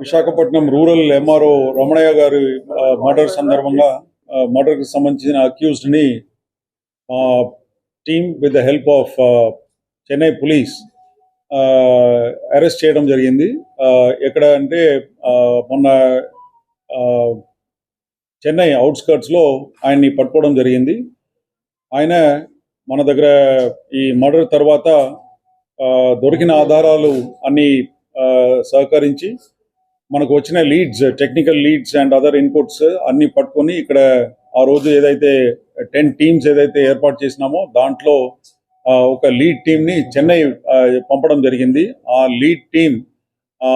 Visakhapatnam rural MRO Ramanaiah గారి murder సందర్భంగా మర్డర్కి సంబంధించిన అక్యూజ్డ్ని team with the help of Chennai police arrest చేయడం జరిగింది. ఎక్కడ అంటే మొన్న చెన్నై అవుట్స్కర్ట్స్లో ఆయన్ని పట్టుకోవడం జరిగింది. ఆయన మన దగ్గర ఈ మర్డర్ తర్వాత ఆ, దొరికిన ఆధారాలు అన్ని ఆ, సహకరించి మనకు వచ్చిన leads technical leads and other inputs అన్ని పట్టుకొని ఇక్కడ ఆ రోజు ఏదైతే టెన్ టీమ్స్ ఏదైతే ఏర్పాటు చేసినామో దాంట్లో ఆ, ఒక లీడ్ టీమ్ని చెన్నై పంపడం జరిగింది. ఆ లీడ్ టీమ్ ఆ,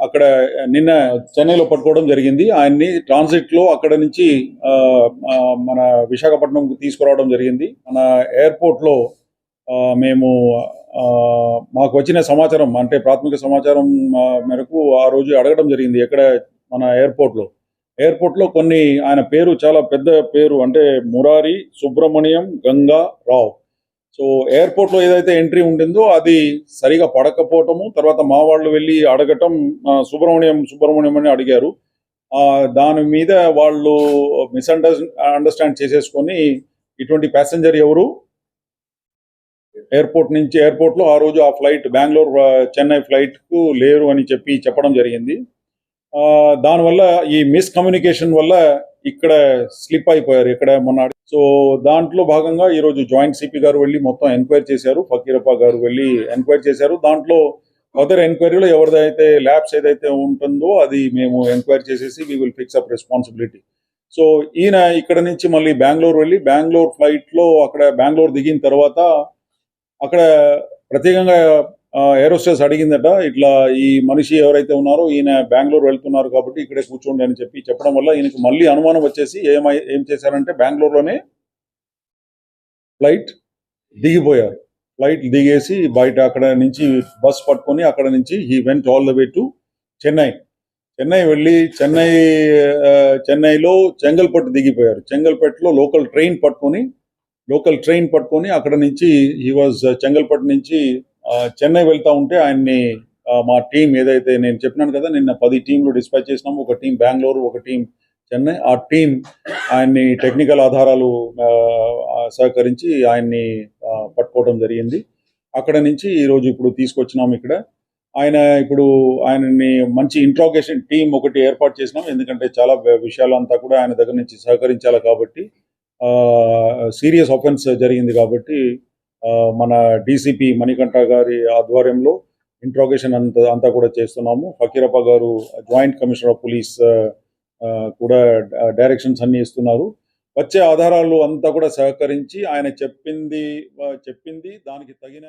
అక్కడ నిన్న చెన్నైలో పట్టుకోవడం జరిగింది. ఆయన్ని ట్రాన్సిట్లో అక్కడ నుంచి ఆ, మన విశాఖపట్నం తీసుకురావడం జరిగింది. మన ఎయిర్పోర్ట్లో మేము ఆ, మాకు వచ్చిన సమాచారం అంటే ప్రాథమిక సమాచారం మేరకు ఆ రోజు అడగడం జరిగింది ఎక్కడ మన ఎయిర్పోర్ట్లో ఎయిర్పోర్ట్లో కొన్ని ఆయన పేరు చాలా పెద్ద పేరు అంటే మురారి సుబ్రహ్మణ్యం గంగా రావ్. సో ఎయిర్పోర్ట్లో ఏదైతే ఎంట్రీ ఉండిందో అది సరిగా పడకపోవటము తర్వాత మా వాళ్ళు వెళ్ళి అడగటం సుబ్రహ్మణ్యం సుబ్రహ్మణ్యం అని అడిగారు. ఆ, దాని మీద వాళ్ళు మిస్అండర్ అండర్స్టాండ్ చేసేసుకొని ఇటువంటి ప్యాసింజర్ ఎవరు? ఎయిర్పోర్ట్ నుంచి ఎయిర్పోర్ట్లో ఆ రోజు ఆ ఫ్లైట్ బెంగళూరు చెన్నై ఫ్లైట్కు లేరు అని చెప్పి చెప్పడం జరిగింది. ఆ, దానివల్ల ఈ మిస్కమ్యూనికేషన్ వల్ల ఇక్కడ స్లిప్ అయిపోయారు ఇక్కడ మొన్న సో దాంట్లో భాగంగా ఈ రోజు జాయింట్ సిపి గారు వెళ్ళి మొత్తం ఎంక్వైరీ చేశారు ఫకీరప్ప గారు వెళ్ళి ఎంక్వైరీ చేశారు. దాంట్లో అదర్ ఎంక్వైరీలో ఎవరిదైతే ల్యాబ్స్ ఏదైతే ఉంటుందో అది మేము ఎంక్వైరీ చేసేసి we will fix up responsibility so ఈయన ఇక్కడ నుంచి మళ్ళీ బెంగళూరు వెళ్ళి బెంగళూరు ఫ్లైట్లో అక్కడ బెంగళూరు దిగిన తర్వాత అక్కడ ప్రత్యేకంగా ఏరోస్టేస్ అడిగిందట ఇట్లా ఈ మనిషి ఎవరైతే ఉన్నారో ఈయన బెంగళూరు వెళ్తున్నారు కాబట్టి ఇక్కడే కూర్చోండి అని చెప్పి చెప్పడం వల్ల ఈయనకి మళ్ళీ అనుమానం వచ్చేసి ఏమై ఏం చేశారంటే బెంగళూరులోనే ఫ్లైట్ దిగిపోయారు. ఫ్లైట్ దిగేసి బయట అక్కడ నుంచి బస్ పట్టుకొని అక్కడ నుంచి he went all the way to Chennai. Chennai వెళ్ళి చెన్నై చెన్నైలో చెంగల్పట్టు దిగిపోయారు. చెంగల్పట్టులో లోకల్ ట్రైన్ పట్టుకొని లోకల్ ట్రైన్ పట్టుకొని అక్కడ నుంచి హీ వాజ్ uh, చెంగల్పట్టు నుంచి చెన్నై వెళ్తా ఉంటే ఆయన్ని మా టీం ఏదైతే నేను చెప్పినాను కదా నిన్న పది టీంలు డిస్పాచ్ చేసినాము. ఒక టీం బెంగళూరు ఒక టీం చెన్నై. ఆ టీం ఆయన్ని టెక్నికల్ ఆధారాలు ఆ, సహకరించి ఆయన్ని పట్టుకోవడం జరిగింది. అక్కడ నుంచి ఈ రోజు ఇప్పుడు తీసుకొచ్చినాం ఇక్కడ. ఆయన ఇప్పుడు ఆయనని మంచి ఇంట్రాగేషన్ టీం ఒకటి ఏర్పాటు చేసినాం. ఎందుకంటే చాలా విషయాలు అంతా కూడా ఆయన దగ్గర నుంచి సహకరించాలి కాబట్టి సీరియస్ ఆఫెన్స్ జరిగింది కాబట్టి ఆ, మన డీసీపీ మణికంఠ గారి ఆధ్వర్యంలో ఇంట్రాగేషన్ అంత అంతా కూడా చేస్తున్నాము. ఫకీరప్ప గారు జాయింట్ కమిషనర్ ఆఫ్ పోలీస్ కూడా డైరెక్షన్స్ అన్ని ఇస్తున్నారు. వచ్చే ఆధారాలు అంతా కూడా సహకరించి ఆయన చెప్పింది చెప్పింది దానికి తగిన